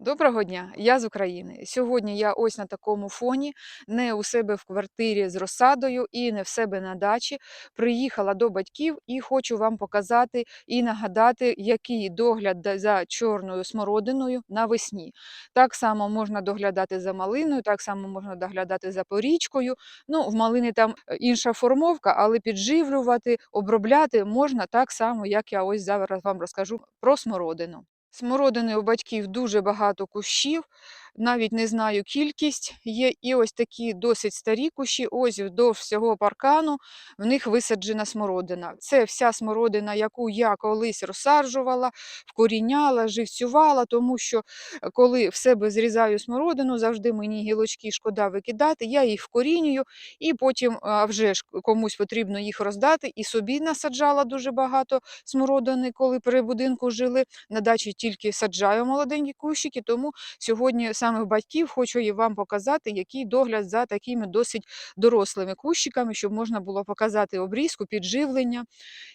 Доброго дня, я з України. Сьогодні я ось на такому фоні, не у себе в квартирі з розсадою і не в себе на дачі. Приїхала до батьків і хочу вам показати і нагадати, який догляд за чорною смородиною навесні. Так само можна доглядати за малиною, так само можна доглядати за порічкою. Ну, в малини там е, інша формовка, але підживлювати, обробляти можна так само, як я ось зараз вам розкажу про смородину. Смородини у батьків дуже багато кущів, навіть не знаю кількість. Є і ось такі досить старі кущі, ось вздовж всього паркану в них висаджена смородина. Це вся смородина, яку я колись розсаджувала, вкоріняла, живцювала, тому що е, коли в себе зрізаю смородину, завжди мені гілочки шкода викидати, я їх вкорінюю і потім а вже ж комусь потрібно їх роздати. І собі насаджала дуже багато смородини, коли при будинку жили на дачі тільки саджаю молоденькі кущики, тому сьогодні саме в батьків хочу і вам показати, який догляд за такими досить дорослими кущиками, щоб можна було показати обрізку, підживлення.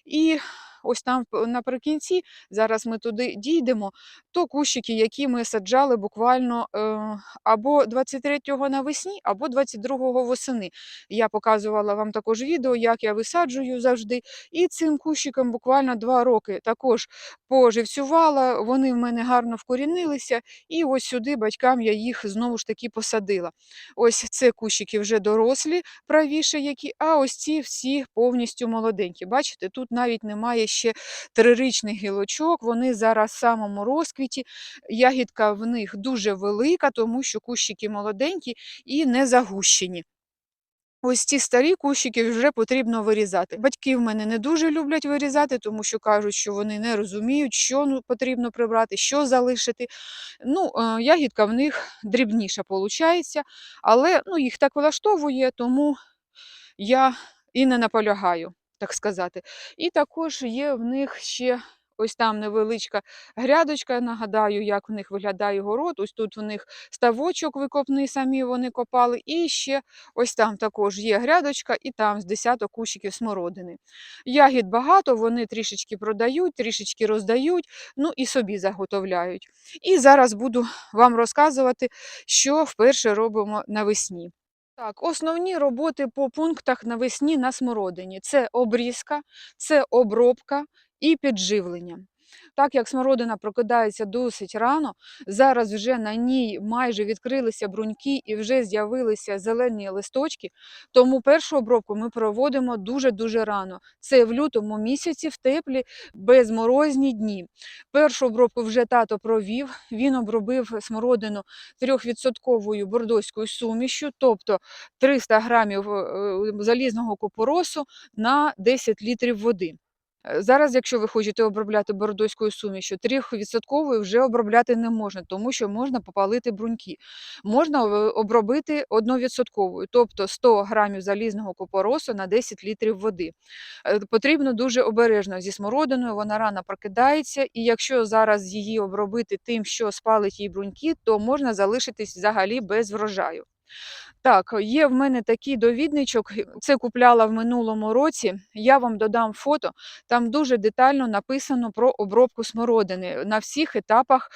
І ось там наприкінці, зараз ми туди дійдемо, то кущики, які ми саджали буквально е, або 23-го навесні, або 22-го восени. Я показувала вам також відео, як я висаджую завжди. І цим кущикам буквально два роки також поживцювала, вони в мене гарно вкорінилися, і ось сюди батькам я їх знову ж таки посадила. Ось це кущики вже дорослі, правіше які, а ось ці всі повністю молоденькі. Бачите, тут навіть немає ще трирічних гілочок, вони зараз в самому розквіті. Ягідка в них дуже велика, тому що кущики молоденькі і не загущені. Ось ці старі кущики вже потрібно вирізати. Батьки в мене не дуже люблять вирізати, тому що кажуть, що вони не розуміють, що ну, потрібно прибрати, що залишити. Ну, е, ягідка в них дрібніша виходить, але ну, їх так влаштовує, тому я і не наполягаю, так сказати. І також є в них ще ось там невеличка грядочка. Нагадаю, як в них виглядає город. Ось тут в них ставочок викопний, самі вони копали. І ще ось там також є грядочка, і там з десяток кущиків смородини. Ягід багато, вони трішечки продають, трішечки роздають, ну і собі заготовляють. І зараз буду вам розказувати, що вперше робимо навесні. Так, основні роботи по пунктах навесні на смородині це обрізка, це обробка і підживлення. Так як смородина прокидається досить рано, зараз вже на ній майже відкрилися бруньки і вже з'явилися зелені листочки, тому першу обробку ми проводимо дуже-дуже рано. Це в лютому місяці, в теплі, безморозні дні. Першу обробку вже тато провів, він обробив смородину 3% бордоською сумішю, тобто 300 грамів е, залізного купоросу на 10 літрів води. Е, Зараз, якщо ви хочете обробляти бордоською сумішю, 3% вже обробляти не можна, тому що можна попалити бруньки. Можна е, обробити 1%, тобто 100 грамів залізного купоросу на 10 літрів води. Е, Потрібно дуже обережно зі смородиною, вона рано прокидається, і якщо зараз її обробити тим, що спалить їй бруньки, то можна залишитись взагалі без врожаю. Так, є в мене такий довідничок, це купляла в минулому році. Я вам додам фото. Там дуже детально написано про обробку смородини на всіх етапах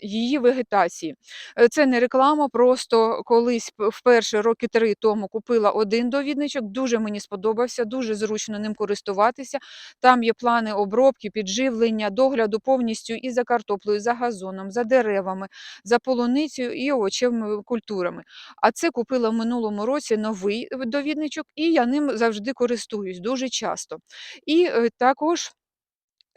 її вегетації. Е, Це не реклама, просто колись вперше роки три тому купила один довідничок. Дуже мені сподобався, дуже зручно ним користуватися. Там є плани обробки, підживлення, догляду повністю і за картоплею, за газоном, за деревами, за полуницею і овочевими культурами. А це купила в минулому році новий е, довідничок, і я ним завжди користуюсь дуже часто. І е, також.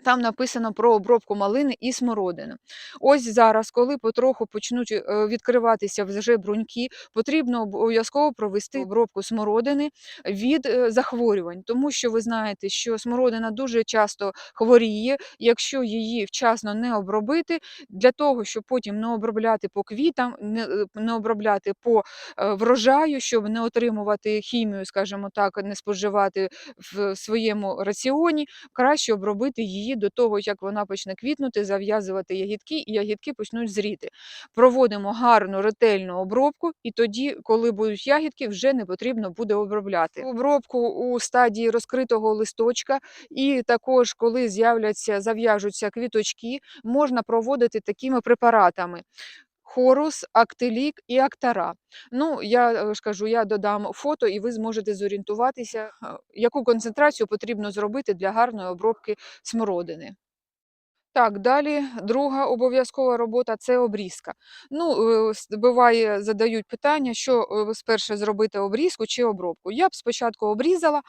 Там написано про обробку малини і смородини. Ось зараз, коли потроху почнуть е, відкриватися вже бруньки, потрібно обов'язково провести обробку смородини від е, захворювань, тому що ви знаєте, що смородина дуже часто хворіє, якщо її вчасно не обробити, для того, щоб потім не обробляти по квітам, не, е, обробляти по врожаю, щоб не отримувати хімію, скажімо так, не споживати в своєму раціоні, краще обробити її її до того, як вона почне квітнути, зав'язувати ягідки, і ягідки почнуть зріти. Проводимо гарну ретельну обробку, і тоді, коли будуть ягідки, вже не потрібно буде обробляти. Обробку у стадії розкритого листочка, і також, коли з'являться, зав'яжуться квіточки, можна проводити такими препаратами. Хорус, Актелік і Актара. Ну, я е, ж кажу, я додам фото, і ви зможете зорієнтуватися, е, яку концентрацію потрібно зробити для гарної обробки смородини. Так, далі друга обов'язкова робота це обрізка. Ну, е, буває, задають питання, що е, спершу зробити обрізку чи обробку. Я б спочатку обрізала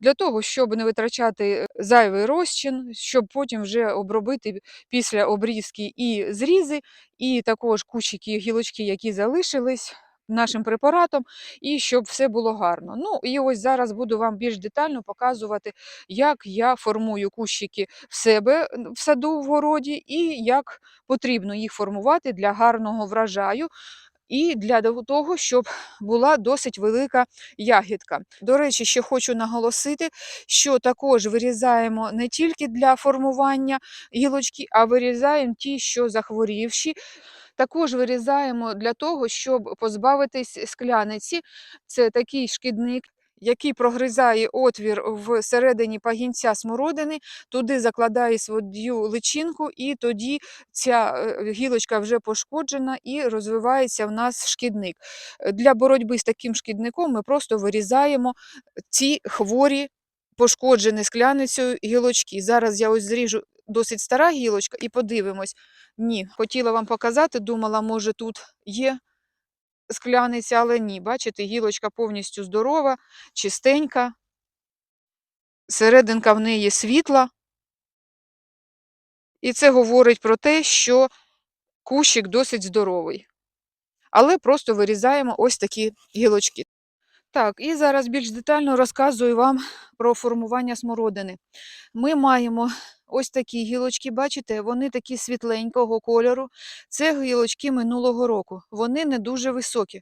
для того, щоб не витрачати зайвий розчин, щоб потім вже обробити після обрізки і зрізи, і також кущики, гілочки, які залишились. Нашим препаратом, і щоб все було гарно. Ну і ось зараз буду вам більш детально показувати, як я формую кущики в себе в саду в городі, і як потрібно їх формувати для гарного врожаю. І для того, щоб була досить велика ягідка. До речі, ще хочу наголосити, що також вирізаємо не тільки для формування гілочки, а вирізаємо ті, що захворівші. Також вирізаємо для того, щоб позбавитись скляниці. Це такий шкідник, який прогризає отвір всередині пагінця смородини, туди закладає свою личинку, і тоді ця е, гілочка вже пошкоджена і розвивається в нас шкідник. Для боротьби з таким шкідником ми просто вирізаємо ці хворі, пошкоджені скляницею гілочки. Зараз я ось зріжу досить стара гілочка і подивимось. Ні, хотіла вам показати, думала, може тут є скляниця, але ні. Бачите, гілочка повністю здорова, чистенька, серединка в неї світла. І це говорить про те, що кущик досить здоровий. Але просто вирізаємо ось такі гілочки. Так, і зараз більш детально розказую вам про формування смородини. Ми маємо ось такі гілочки, бачите, вони такі світленького кольору. Це гілочки минулого року. Вони не дуже високі.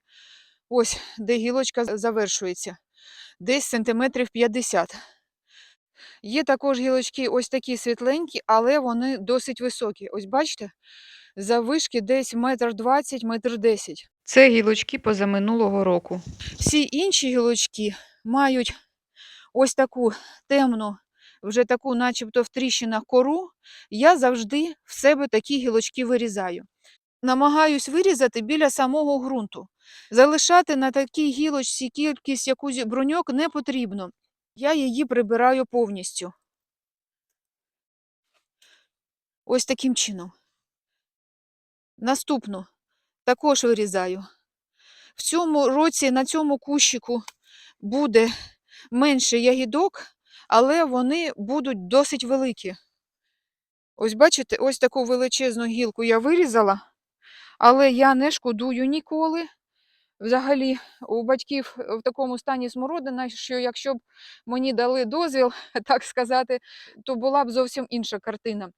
Ось де гілочка завершується, десь сантиметрів 50. Є також гілочки ось такі світленькі, але вони досить високі. Ось бачите, заввишки десь метр двадцять, метр десять. Це гілочки позаминулого року. Всі інші гілочки мають ось таку темну, вже таку, начебто в тріщинах кору. Я завжди в себе такі гілочки вирізаю. Намагаюсь вирізати біля самого ґрунту. Залишати на такій гілочці кількість якусь бруньок не потрібно. Я її прибираю повністю. Ось таким чином. Наступну також вирізаю. В цьому році на цьому кущику буде менше ягідок, але вони будуть досить великі. Ось бачите, ось таку величезну гілку я вирізала, але я не шкодую ніколи. Взагалі, у батьків в такому стані смородина, що якщо б мені дали дозвіл, так сказати, то була б зовсім інша картина.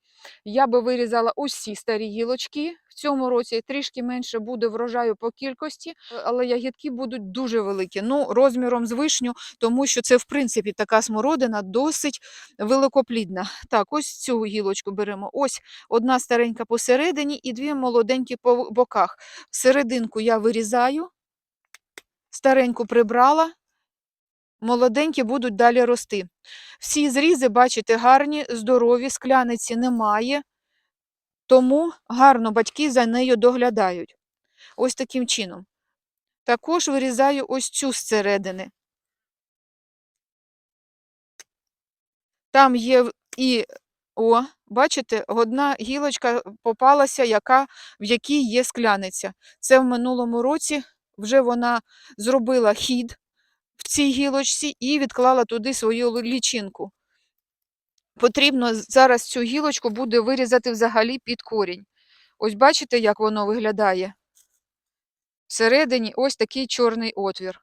Я би вирізала усі старі гілочки. В цьому році трішки менше буде врожаю по кількості, але ягідки будуть дуже великі. Ну, розміром з вишню, тому що це, в принципі, така смородина досить великоплідна. Так, ось цю гілочку беремо. Ось одна старенька посередині і дві молоденькі по боках. Серединку я вирізаю. Стареньку прибрала, молоденькі будуть далі рости. Всі зрізи, бачите, гарні, здорові, скляниці немає, тому гарно батьки за нею доглядають. Ось таким чином. Також вирізаю ось цю зсередини. Там є і, о, бачите, одна гілочка попалася, яка, в якій є скляниця. Це в минулому році вже вона зробила хід в цій гілочці і відклала туди свою лічинку. Потрібно зараз цю гілочку буде вирізати взагалі під корінь. Ось бачите, як воно виглядає? Всередині ось такий чорний отвір.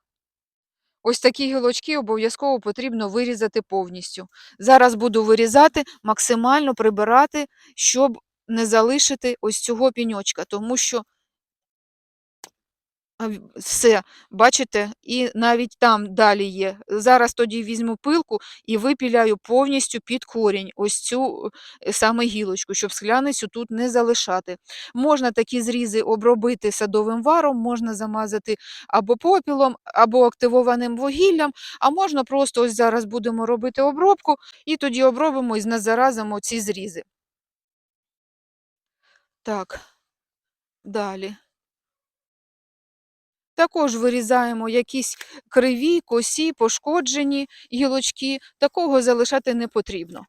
Ось такі гілочки обов'язково потрібно вирізати повністю. Зараз буду вирізати, максимально прибирати, щоб не залишити ось цього піньочка, тому що все, бачите? І навіть там далі є. Зараз тоді візьму пилку і випіляю повністю під корінь ось цю е, саме гілочку, щоб скляницю тут не залишати. Можна такі зрізи обробити садовим варом, можна замазати або попілом, або активованим вугіллям, а можна просто ось зараз будемо робити обробку, і тоді обробимо і заразимо ці зрізи. Так, далі. Також вирізаємо якісь криві, косі, пошкоджені гілочки. Такого залишати не потрібно.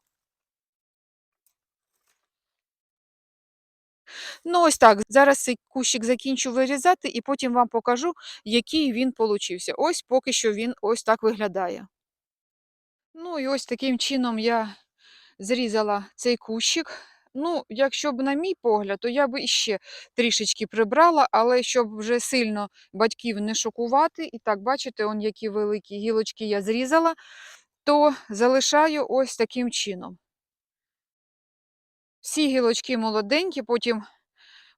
Ну, ось так. Зараз цей кущик закінчу вирізати і потім вам покажу, який він получився. Ось поки що він ось так виглядає. Ну і ось таким чином я зрізала цей кущик. Ну, якщо б на мій погляд, то я б іще трішечки прибрала, але щоб вже сильно батьків не шокувати, і так, бачите, он які великі гілочки я зрізала, то залишаю ось таким чином. Всі гілочки молоденькі, потім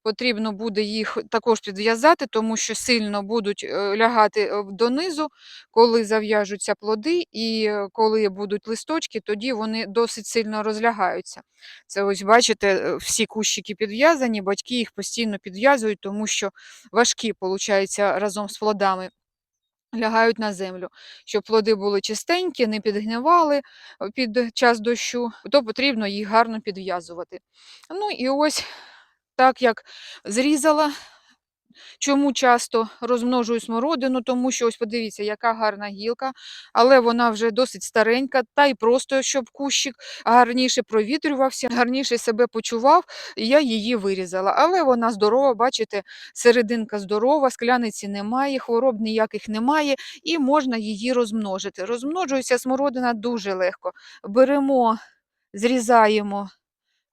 потрібно буде їх також підв'язати, тому що сильно будуть е, лягати е, донизу, коли зав'яжуться плоди, і е, коли будуть листочки, тоді вони досить сильно розлягаються. Це ось, бачите, всі кущики підв'язані, батьки їх постійно підв'язують, тому що важкі, виходить, разом з плодами. Лягають на землю, щоб плоди були чистенькі, не підгнивали під час дощу, то потрібно їх гарно підв'язувати. Ну і ось так як зрізала. Чому часто розмножую смородину, тому що ось подивіться, яка гарна гілка, але вона вже досить старенька, та й просто щоб кущик гарніше провітрювався, гарніше себе почував, я її вирізала. Але вона здорова, бачите, серединка здорова, скляниці немає, хвороб ніяких немає, і можна її розмножити. Розмножується смородина дуже легко. Беремо, зрізаємо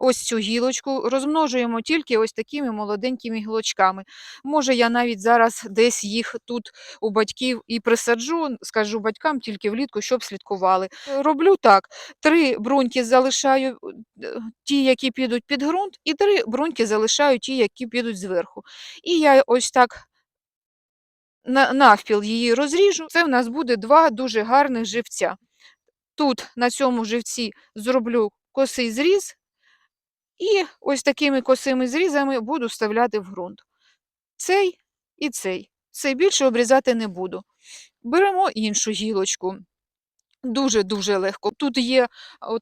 ось цю гілочку, розмножуємо тільки ось такими молоденькими гілочками. Може, я навіть зараз десь їх тут у батьків і присаджу, скажу батькам тільки влітку, щоб слідкували. Роблю так: три бруньки залишаю е, ті, які підуть під ґрунт, і три бруньки залишаю ті, які підуть зверху. І я ось так. Навпіл її розріжу, це в нас буде два дуже гарних живця. Тут на цьому живці зроблю косий зріз, і ось такими косими зрізами буду вставляти в ґрунт. Цей і цей. Цей більше обрізати не буду. Беремо іншу гілочку. Дуже-дуже легко. Тут є,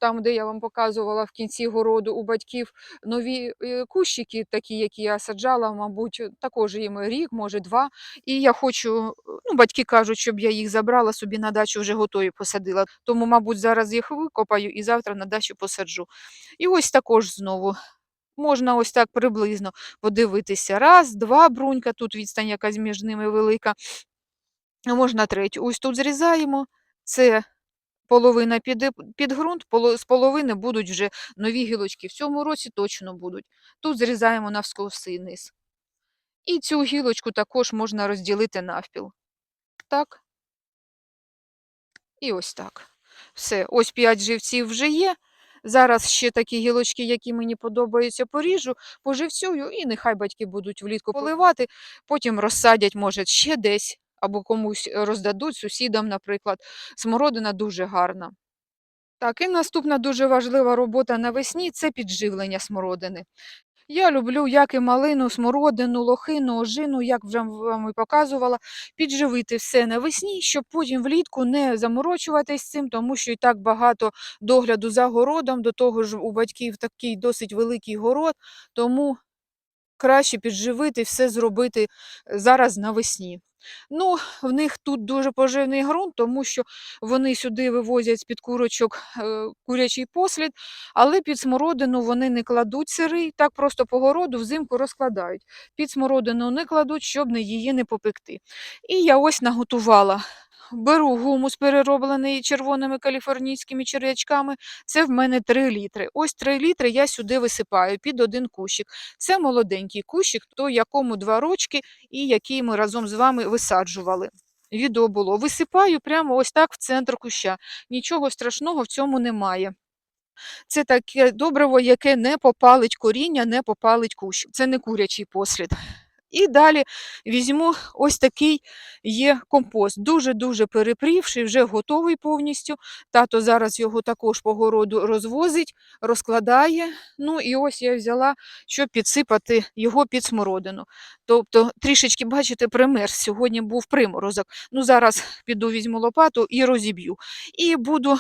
там, де я вам показувала в кінці городу у батьків нові е, кущики, такі, які я саджала, мабуть, також їм рік, може два. І я хочу, ну, батьки кажуть, щоб я їх забрала собі на дачу вже готові посадила. Тому, мабуть, зараз їх викопаю і завтра на дачу посаджу. І ось також знову. Можна ось так приблизно подивитися. Раз, два брунька, тут відстань якась між ними велика. Можна третю. Ось тут зрізаємо. Це половина піде під ґрунт, з половини будуть вже нові гілочки. В цьому році точно будуть. Тут зрізаємо навскоси низ. І цю гілочку також можна розділити навпіл. Так. І ось так. Все, ось 5 живців вже є. Зараз ще такі гілочки, які мені подобаються, поріжу, поживцюю, і нехай батьки будуть влітку поливати, потім розсадять, може, ще десь або комусь роздадуть сусідам, наприклад. Смородина дуже гарна. Так, і наступна дуже важлива робота навесні це підживлення смородини. Я люблю як і малину, смородину, лохину, ожину, як вже вам і показувала, підживити все навесні, щоб потім влітку не заморочуватись цим, тому що і так багато догляду за городом, до того ж у батьків такий досить великий город, тому краще підживити, все зробити зараз навесні. Ну, в них тут дуже поживний ґрунт, тому що вони сюди вивозять з-під курочок е, курячий послід, але під смородину вони не кладуть сирий, так просто по городу взимку розкладають. Під смородину не кладуть, щоб її не попекти. І я ось наготувала беру гумус, перероблений червоними каліфорнійськими черв'ячками. Це в мене 3 літри. Ось 3 літри я сюди висипаю під один кущик. Це молоденький кущик, то якому 2 рочки і який ми разом з вами висаджували. Відео було. Висипаю прямо ось так в центр куща. Нічого страшного в цьому немає. Це таке добриво, яке не попалить коріння, не попалить кущ. Це не курячий послід. І далі візьму ось такий є компост. Дуже-дуже перепрівший, вже готовий повністю. Тато зараз його також по городу розвозить, розкладає. Ну і ось я взяла, щоб підсипати його під смородину. Тобто, трішечки, бачите, примерз. Сьогодні був приморозок. Ну, зараз піду візьму лопату і розіб'ю. І буду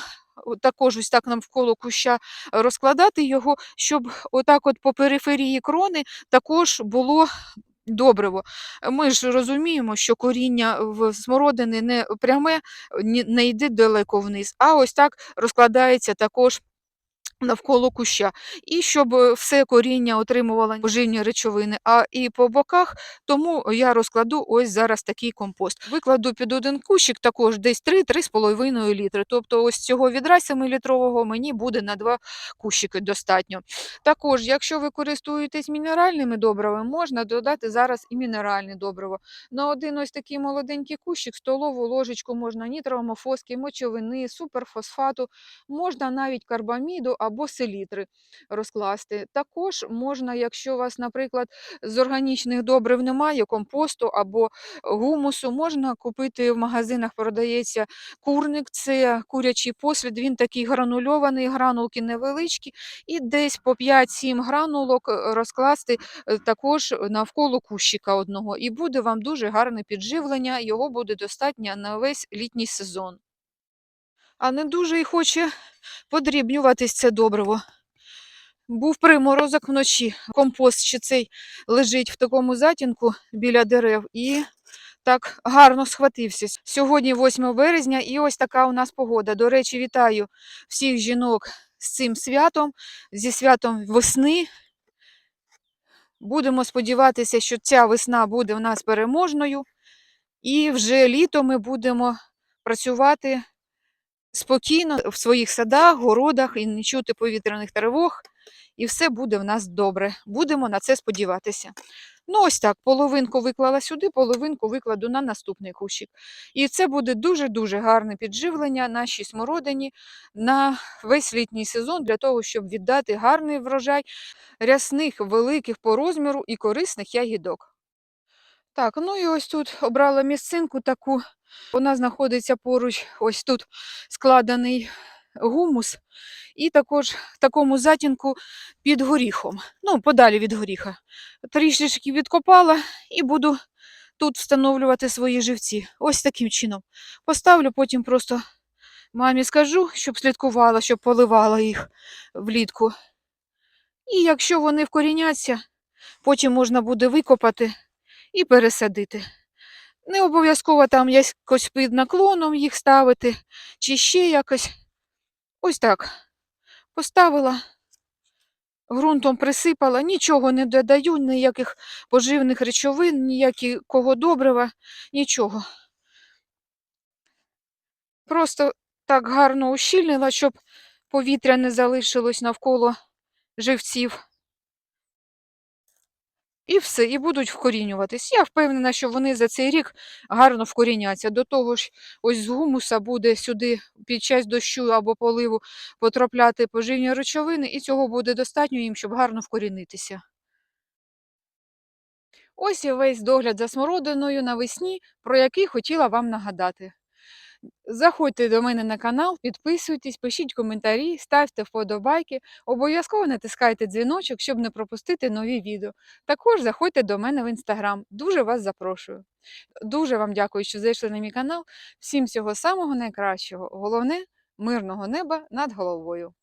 також ось так навколо куща розкладати його, щоб отак от по периферії крони також було добриво. Ми ж розуміємо, що коріння в смородини не пряме, не йде далеко вниз, а ось так розкладається також. Навколо куща, і щоб е, все коріння отримувало поживні речовини, а і по боках, тому я розкладу ось зараз такий компост. Викладу під один кущик також десь 3-3,5 літри. Тобто ось цього відра 7-літрового мені буде на два кущики достатньо. Також, якщо ви користуєтесь мінеральними добривами, можна додати зараз і мінеральне добриво. На один ось такий молоденький кущик, столову ложечку можна нітроамофоски, мочовини, суперфосфату, можна навіть карбаміду або селітри розкласти. Також можна, якщо у вас, наприклад, з органічних добрив немає, компосту або гумусу, можна купити в магазинах, продається курник, це курячий послід, він такий гранульований, гранулки невеличкі, і десь по 5-7 гранулок е, розкласти е, також навколо кущика одного. І буде вам дуже гарне підживлення, його буде достатньо на весь літній сезон. А не дуже й хоче подрібнюватись це добриво. Був приморозок вночі. Компост ще цей лежить в такому затінку біля дерев і так гарно схватився. Сьогодні 8 березня, і ось така у нас погода. До речі, вітаю всіх жінок з цим святом, зі святом весни. Будемо сподіватися, що ця весна буде в нас переможною, і вже літо ми будемо працювати спокійно в своїх садах, городах і не чути повітряних тривог, і все буде в нас добре. Будемо на це сподіватися. Ну, ось так, половинку виклала сюди, половинку викладу на наступний кущик. І це буде дуже-дуже гарне підживлення нашій смородині на весь літній сезон для того, щоб віддати гарний врожай рясних, великих по розміру і корисних ягідок. Так, ну і ось тут обрала місцинку таку. Вона знаходиться поруч, ось тут складений гумус, і також в такому затінку під горіхом. Ну, подалі від горіха. Трішечки відкопала і буду тут встановлювати свої живці. Ось таким чином. Поставлю, потім просто мамі скажу, щоб слідкувала, щоб поливала їх влітку. І якщо вони вкоріняться, потім можна буде викопати і пересадити. Не обов'язково там якось під наклоном їх ставити, чи ще якось. Ось так. Поставила, ґрунтом присипала, нічого не додаю, ніяких поживних речовин, ніякого добрива, нічого. Просто так гарно ущільнила, щоб повітря не залишилось навколо живців. І все, і будуть вкорінюватись. Я впевнена, що вони за цей рік гарно вкоріняться. До того ж, ось з гумуса буде сюди під час дощу або поливу потрапляти поживні речовини, і цього буде достатньо їм, щоб гарно вкорінитися. Ось і весь догляд за смородиною навесні, про який хотіла вам нагадати. Заходьте до мене на канал, підписуйтесь, пишіть коментарі, ставте вподобайки, обов'язково натискайте дзвіночок, щоб не пропустити нові відео. Також заходьте до мене в інстаграм. Дуже вас запрошую. Дуже вам дякую, що зайшли на мій канал. Всім всього самого найкращого. Головне мирного неба над головою.